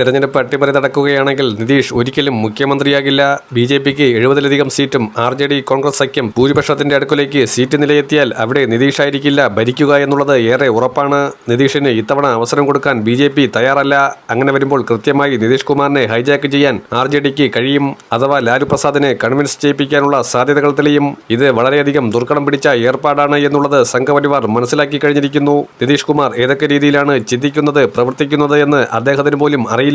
തെരഞ്ഞെടുപ്പ് അട്ടിമറി നടക്കുകയാണെങ്കിൽ നിതീഷ് ഒരിക്കലും മുഖ്യമന്ത്രിയാകില്ല. ബി ജെ പിക്ക് എഴുപതിലധികം സീറ്റും ആർ ജെ ഡി കോൺഗ്രസ് സഖ്യം ഭൂരിപക്ഷത്തിന്റെ അടുക്കലേക്ക് സീറ്റ് നിലയെത്തിയാൽ അവിടെ നിതീഷ് ആയിരിക്കില്ല ഭരിക്കുക എന്നുള്ളത് ഏറെ ഉറപ്പാണ്. നിതീഷിന് ഇത്തവണ അവസരം കൊടുക്കാൻ ബി ജെ പി തയ്യാറല്ല. അങ്ങനെ വരുമ്പോൾ കൃത്യമായി നിതീഷ് കുമാറിനെ ഹൈജാക്ക് ചെയ്യാൻ ആർ ജെ ഡിക്ക് കഴിയും. അഥവാ ലാലു പ്രസാദിനെ കൺവിൻസ് ചെയ്യിപ്പിക്കാനുള്ള സാധ്യതകൾ തെളിയും. ഇത് വളരെയധികം ദുർഘടം പിടിച്ച ഏർപ്പാടാണ് എന്നുള്ളത് സംഘപരിവാർ മനസ്സിലാക്കി കഴിഞ്ഞിരിക്കുന്നു. നിതീഷ് കുമാർ ഏതൊക്കെ രീതിയിലാണ് ചിന്തിക്കുന്നത് പ്രവർത്തിക്കുന്നത് എന്ന് അദ്ദേഹത്തിന് പോലും അറിയില്ല.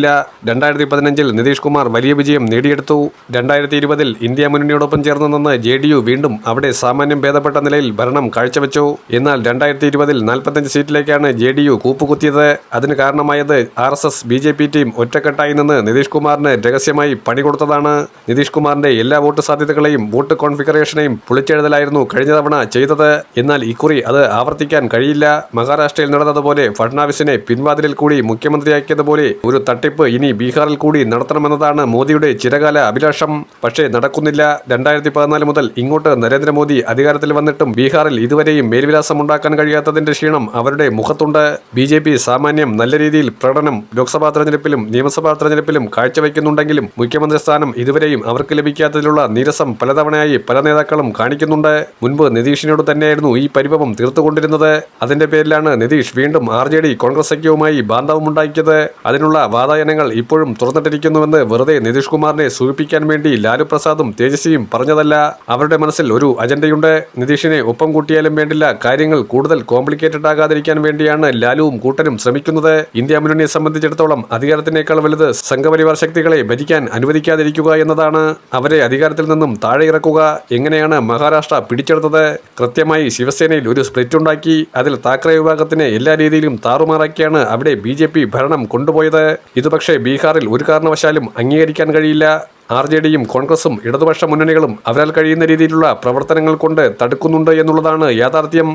രണ്ടായിരത്തി പതിനഞ്ചിൽ നിതീഷ് കുമാർ വലിയ വിജയം നേടിയെടുത്തു. രണ്ടായിരത്തി ഇരുപതിൽ ഇന്ത്യ മുന്നണിയോടൊപ്പം ചേർന്ന് നിന്ന് ജെ ഡി യു വീണ്ടും അവിടെ സാമാന്യം ഭേദപ്പെട്ട നിലയിൽ ഭരണം കാഴ്ചവെച്ചു. എന്നാൽ രണ്ടായിരത്തി ഇരുപതിൽ നാൽപ്പത്തഞ്ച് സീറ്റിലേക്കാണ് ജെ ഡി യു കൂപ്പുകുത്തിയത്. അതിന് കാരണമായത് R S S B J P team ഒറ്റക്കെട്ടായി നിന്ന് നിതീഷ് കുമാറിന് രഹസ്യമായി പണി കൊടുത്തതാണ്. നിതീഷ് കുമാറിന്റെ എല്ലാ വോട്ട് സാധ്യതകളെയും വോട്ട് കോൺഫിഗറേഷനെയും പൊളിച്ചെഴുതലായിരുന്നു കഴിഞ്ഞ തവണ ചെയ്തത്. എന്നാൽ ഇക്കുറി അത് ആവർത്തിക്കാൻ കഴിയില്ല. മഹാരാഷ്ട്രയിൽ നടന്നതുപോലെ ഫഡ്നാവിസിനെ പിൻവാതിലിൽ കൂടി മുഖ്യമന്ത്രിയാക്കിയതുപോലെ ഒരു തട്ടിപ്പ് ഇനി ബീഹാറിൽ കൂടി നടത്തണമെന്നതാണ് മോദിയുടെ ചിരകാല അഭിലാഷം. പക്ഷേ നടക്കുന്നില്ല. രണ്ടായിരത്തി പതിനാല് മുതൽ ഇങ്ങോട്ട് നരേന്ദ്രമോദി അധികാരത്തിൽ വന്നിട്ടും ബീഹാറിൽ ഇതുവരെയും മേൽവിലാസം ഉണ്ടാക്കാൻ കഴിയാത്തതിന്റെ ക്ഷീണം അവരുടെ മുഖത്തുണ്ട്. ബി ജെ പി സാമാന്യം നല്ല രീതിയിൽ പ്രകടനം ലോക്സഭാ തെരഞ്ഞെടുപ്പിലും നിയമസഭാ തെരഞ്ഞെടുപ്പിലും കാഴ്ചവെക്കുന്നുണ്ടെങ്കിലും മുഖ്യമന്ത്രി സ്ഥാനം ഇതുവരെയും അവർക്ക് ലഭിക്കാത്തതിലുള്ള നീരസം പലതവണയായി പല നേതാക്കളും കാണിക്കുന്നുണ്ട്. മുൻപ് നിതീഷിനോട് തന്നെയായിരുന്നു ഈ പരിഭവം തീർത്തുകൊണ്ടിരുന്നത്. അതിന്റെ പേരിലാണ് നിതീഷ് വീണ്ടും ആർ ജെ ഡി കോൺഗ്രസ് സഖ്യവുമായി ബാന്ധവമുണ്ടാക്കിയത്. അതിനുള്ള വാതായനങ്ങൾ ഇപ്പോഴും തുറന്നിട്ടിരിക്കുന്നുവെന്ന് വെറുതെ നിതീഷ് കുമാറിനെ സൂചിപ്പിക്കാൻ വേണ്ടി ലാലു പ്രസാദും തേജസ്വിയും പറഞ്ഞതല്ല. അവരുടെ മനസ്സിൽ ഒരു അജണ്ടയുണ്ട്. നിതീഷിനെ ഒപ്പം കൂട്ടിയാലും വേണ്ടില്ല. കാര്യങ്ങൾ കൂടുതൽ കോംപ്ലിക്കേറ്റഡ് ആകാതിരിക്കാൻ വേണ്ടിയാണ് ലാലുവും കൂട്ടനും ശ്രമിക്കുന്നത്. ഇന്ത്യ മുന്നണിയെ സംബന്ധിച്ചിടത്തോളം അധികാരത്തിനേക്കാൾ വലുത് സംഘപരിവാർ ശക്തികളെ ഭരിക്കാൻ അനുവദിക്കാതിരിക്കുക എന്നതാണ്. അവരെ അധികാരത്തിൽ നിന്നും താഴെ ഇറക്കുക എങ്ങനെയാണ് മഹാരാഷ്ട്ര പിടിച്ചെടുത്തത്? കൃത്യമായി ശിവസേനയിൽ ഒരു സ്പ്ലിറ്റ് ഉണ്ടാക്കി. അതിൽ താക്കറെ വിഭാഗത്തിനെ എല്ലാ രീതിയിലും താറുമാറാക്കിയാണ് അവിടെ ബി ഭരണം കൊണ്ടുപോയത്. ഇത് പക്ഷേ ബീഹാറിൽ ഒരു കാരണവശാലും അംഗീകരിക്കാൻ കഴിയില്ല. ആർ ജെ ഡിയും കോൺഗ്രസും ഇടതുപക്ഷ മുന്നണികളും അവരാൽ കഴിയുന്ന രീതിയിലുള്ള പ്രവർത്തനങ്ങൾ കൊണ്ട് തടുക്കുന്നുണ്ട് എന്നുള്ളതാണ് യാഥാർത്ഥ്യം.